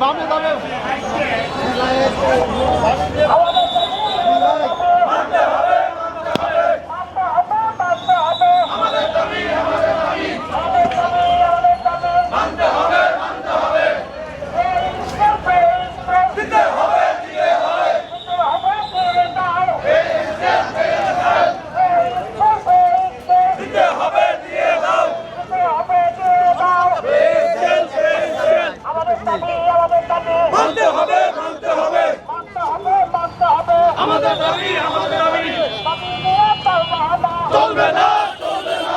বামে বামে। চলবে না চলবে না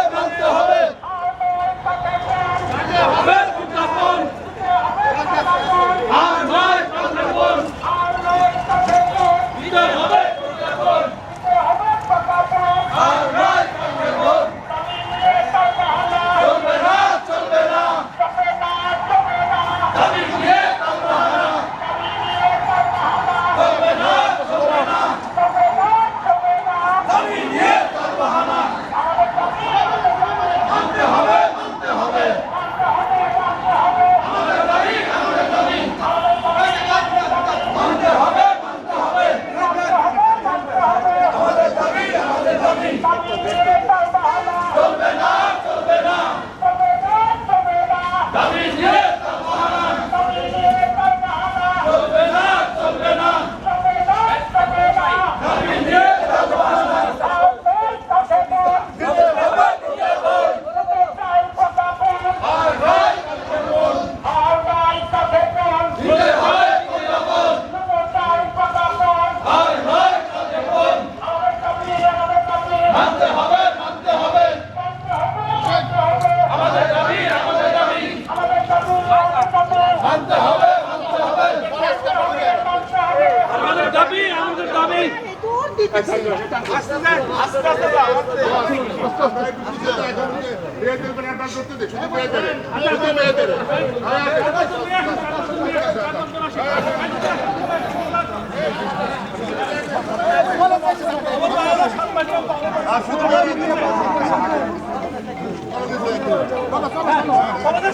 আমাদের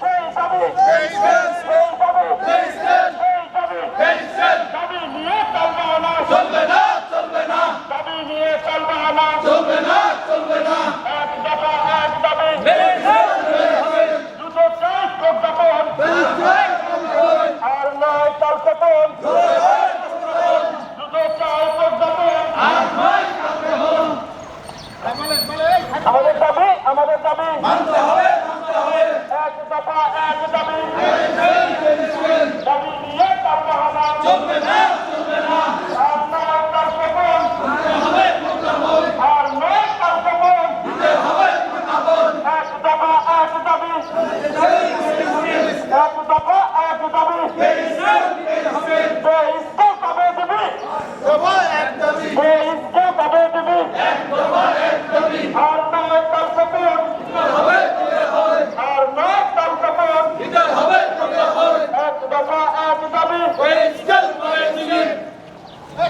সেই দাবি আমাদের দাবি। মানতে হবে মানতে হবে। এক দফা এক দাবি। হ্যাঁ, হ্যাঁ।